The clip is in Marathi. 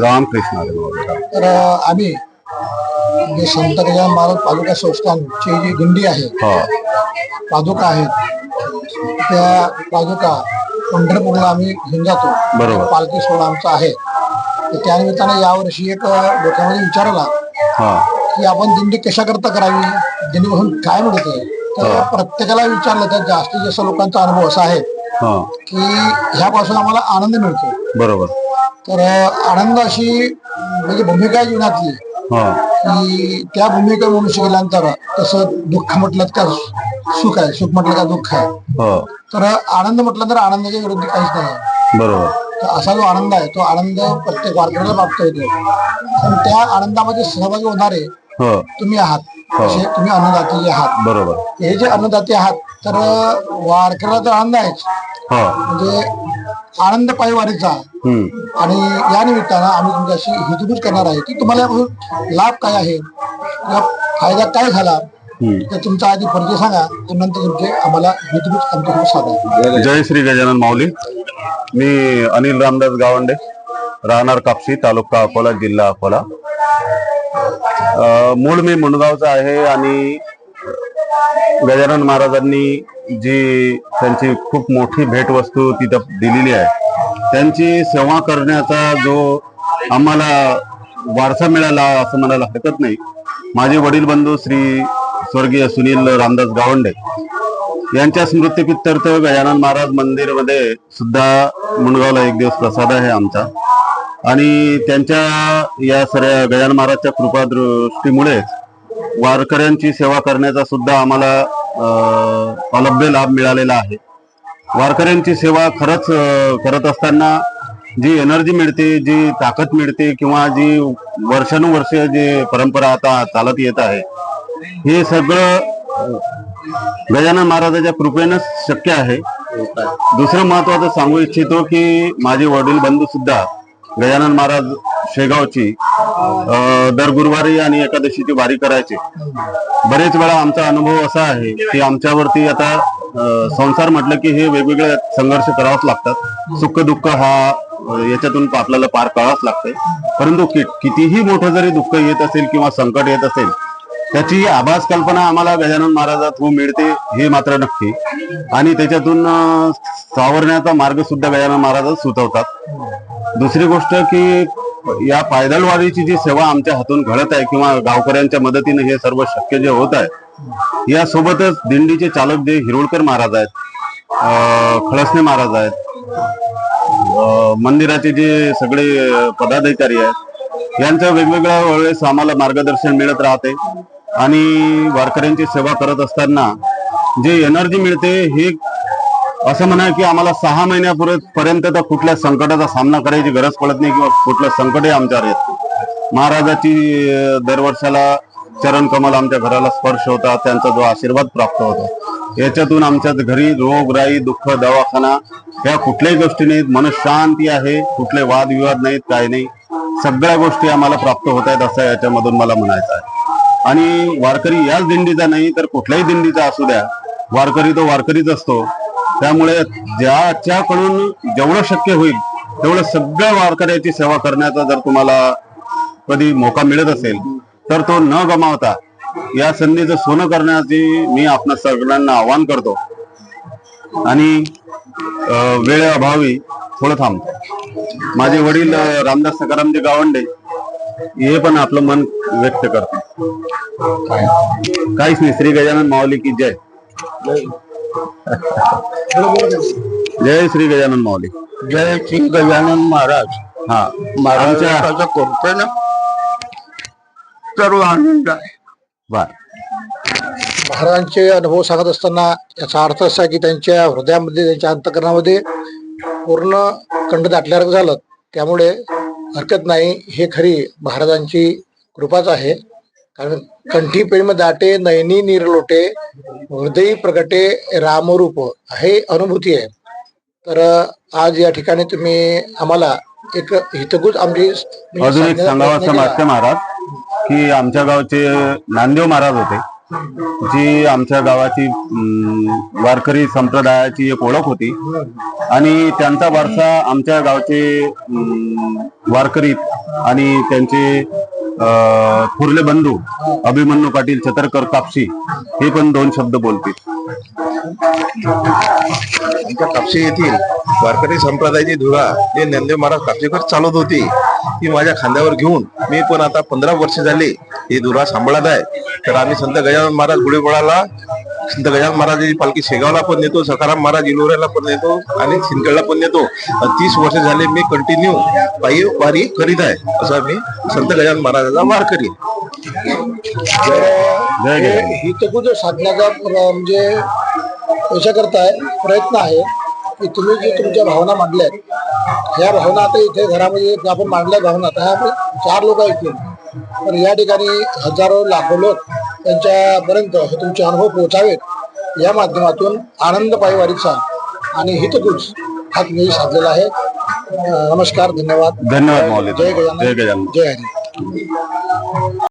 रामकृष्ण. तर आम्ही जे संत गजानन महाराज पादुका संस्थानची जी दिंडी आहे हो. पादुका आहेत त्या पादुका पंढरपूरला आम्ही घेऊन जातो. बरोबर. पालखी सोहळा आमचा आहे. तर त्यानिमित्ताने यावर्षी एक डोक्यामध्ये विचार आला हा. की आपण दिंडी कशा करता करावी? दिंडीपासून काय मिळते? तर प्रत्येकाला विचारलं तर जास्तीत जास्त लोकांचा अनुभव असा आहे. की ह्यापासून आम्हाला आनंद मिळतो. बरोबर. तर आनंद अशी म्हणजे भूमिका जीवनातली. हा. की त्या भूमिका मनुष्य गेल्यानंतर तसं दुःख म्हटलं तर सुख आहे. सुख म्हटलं का दुःख आहे. हो. तर आनंद म्हटलं तर आनंदाच्या विरुद्ध काहीच नाही. बरोबर. तर असा जो आनंद आहे तो आनंद प्रत्येक वारकऱ्याला प्राप्त होतो. पण त्या आनंदामध्ये सहभागी होणारे हो. तुम्ही आहात. तुम्ही अन्नदाते जे आहात. बरोबर. हे जे अन्नदाते आहात तर वारकऱ्याला तर आनंद आहेच. हो. म्हणजे आनंद पायवारीचा. आणि या निमित्तानं आम्ही तुमच्याशी हितगुज करणार आहे की तुम्हाला लाभ काय आहे? फायदा काय झाला? तुमचा आधी परिचय सांगा. तर नंतर तुमचे आम्हाला हितगुज आमच्याकडे साधा जय श्री गजानन माऊली. मी अनिल रामदास गावंडे राहणार कापशी तालुका अकोला जिल्हा अकोला. मूळ मी मुंडगावचा आहे आणि गजानन महाराजांनी जी त्यांची खूप मोठी भेटवस्तू तिथं दिलेली आहे त्यांची सेवा करण्याचा जो आम्हाला वारसा मिळाला असं म्हणायला हरकत नाही. माझे वडील बंधू श्री स्वर्गीय सुनील रामदास गावंडे यांच्या स्मृतीपित्तर्थ गजानन महाराज मंदिरमध्ये सुद्धा मुंडगावला एक दिवस प्रसाद आहे आमचा. आणि त्यांच्या या सर्व गजानन महाराजच्या कृपा दृष्टीमुळेच वारकऱ्यांची सेवा करण्याचा सुद्धा आम्हाला अलभ्य लाभ मिळालेला आहे. वारकऱ्यांची सेवा खरंच करत असताना जी एनर्जी मिळते जी ताकद मिळते किंवा जी वर्षानुवर्ष जी परंपरा आता चालत येत आहे हे सगळं गजानन महाराजाच्या कृपेनंच शक्य आहे. दुसरं महत्वाचं सांगू इच्छितो की माझे वडील बंधू सुद्धा गजानन महाराज शेगावची दर गुरुवारी आणि एकादशीची वारी करायचे. बरेच वेळा आमचा अनुभव असा आहे की आमच्यावरती आता संसार म्हटलं की हे वेगवेगळे संघर्ष करावाच लागतात. सुख दुःख हा याच्यातून आपल्याला पार करावाच लागतंय. परंतु कितीही मोठं जरी दुःख येत असेल किंवा संकट येत असेल त्याची आभास कल्पना आम्हाला गजानन महाराजात हो मिळते हे मात्र नक्की. आणि त्याच्यातून सावरण्याचा मार्ग सुद्धा गजानन महाराज सुचवतात. दुसरी गोष्ट की या पायदल वारीची जी सेवा आमच्या हातून घडत आहे किंवा गावकऱ्यांच्या मदतीने हे सर्व शक्य जे होत आहे यासोबतच दिंडीचे चालक जे हिरोळकर महाराज आहेत खळसणे महाराज आहेत मंदिराचे जे सगळे पदाधिकारी आहेत यांचं वेगवेगळ्या वेळेस आम्हाला मार्गदर्शन मिळत राहते आणि वारकऱ्यांची सेवा करत असताना जे एनर्जी मिळते हे असं म्हणा की आम्हाला सहा महिन्यापर्यंत तर कुठल्या संकटाचा सामना करायची गरज पडत नाही किंवा कुठलं संकटही आमच्यावर येत नाही. महाराजाची दरवर्षाला चरण कमल आमच्या घराला स्पर्श होता त्यांचा जो आशीर्वाद प्राप्त होतो. याच्यातून आमच्या घरी रोगराई दुःख दवाखाना ह्या कुठल्याही गोष्टी नाहीत. मनशांती आहे कुठले वादविवाद नाहीत काय नाही. सगळ्या गोष्टी आम्हाला प्राप्त होत आहेत असं याच्यामधून मला म्हणायचं आहे. आणि वारकरी याच दिंडीचा नाही तर कुठल्याही दिंडीचा असू द्या. वारकरी तो वारकरीच असतो. त्यामुळे ज्याच्याकडून जेवढं शक्य होईल तेवढं सगळ्या वारकऱ्याची सेवा करण्याचा जर तुम्हाला कधी मौका मिळत असेल तर तो न गमावता या संधीचं सोनं करण्याची मी आपणा सगळ्यांना आवाहन करतो. आणि वेळेअभावी थोडं थांबतो. माझे वडील रामदास सकारामजी गावंडे हे पण आपलं मन व्यक्त करतो काहीच नाही. श्री गजानन माऊली की जय. जय श्री गजानन माऊली. जय श्री गजानन महाराज. हा. महाराजांच्या कृपेनं सर्व आनंद आहे. बर महाराजांचे अनुभव सांगत असताना याचा अर्थ असा की त्यांच्या हृदयामध्ये त्यांच्या अंतकरणामध्ये पूर्ण कंड दाटल्यासारखं झालं. त्यामुळे हरकत नाही. हे खरी महाराजांची कृपाच आहे. कारण कंठी प्रेम दाटे नयनी निरलोटे हृदयी प्रगटे रामरूप हे अनुभूती आहे तर आज या ठिकाणी तुम्ही आम्हाला एक हितगुज आमची म्हणजे अजून एक सांगण्याचा सांगावं प्रयत्न असं केला. वाटतं महाराज की आमच्या गावचे नांदेव महाराज होते जी आमच्या गावाची वारकरी संप्रदायाची एक ओळख होती आणि त्यांचा वारसा आमच्या गावचे वारकरी आणि त्यांचे अं, थोरले बंधू अभिमन्यू पाटील छतरकर कापशी हे पण दोन शब्द बोलतील. कापशी येथील वारकरी संप्रदायाची धुरा जे ज्ञानदेव महाराज कापशीकर चालवत होती ती माझ्या खांद्यावर घेऊन मी पण आता पंधरा वर्ष झाली ही धुरा सांभाळत आहे. तर आम्ही संत गजानन महाराज गुढीपाडाला संत गजानन महाराजाची पालखी शेगावला पण नेतो सखाराम महाराज इलोऱ्याला पण नेतो आणि सिंदखेडला पण नेतो तीस वर्ष झाले मी कंटिन्यू पायी वारी करीत आहे असा मी संत गजानन महाराजाचा वारकरी आहे. जय हे. हितगुज साधण्याचा म्हणजे याच्याकरता प्रयत्न आहे की तुम्ही जे तुमच्या भावना मांडल्यात ह्या भावना आता इथे घरामध्ये जे आपण मांडल्या भावना आता ह्या आपण चार लोक ऐकतील पण या ठिकाणी हजारो लाखो लोक त्यांच्यापर्यंत हे तुमचे अनुभव पोहोचावेत. या माध्यमातून आनंद पायवारीचा आणि हितगुज हा तुम्ही साधलेला आहे. नमस्कार धन्यवाद. धन्यवाद जय गजानन. जय गजानन. जय हरी.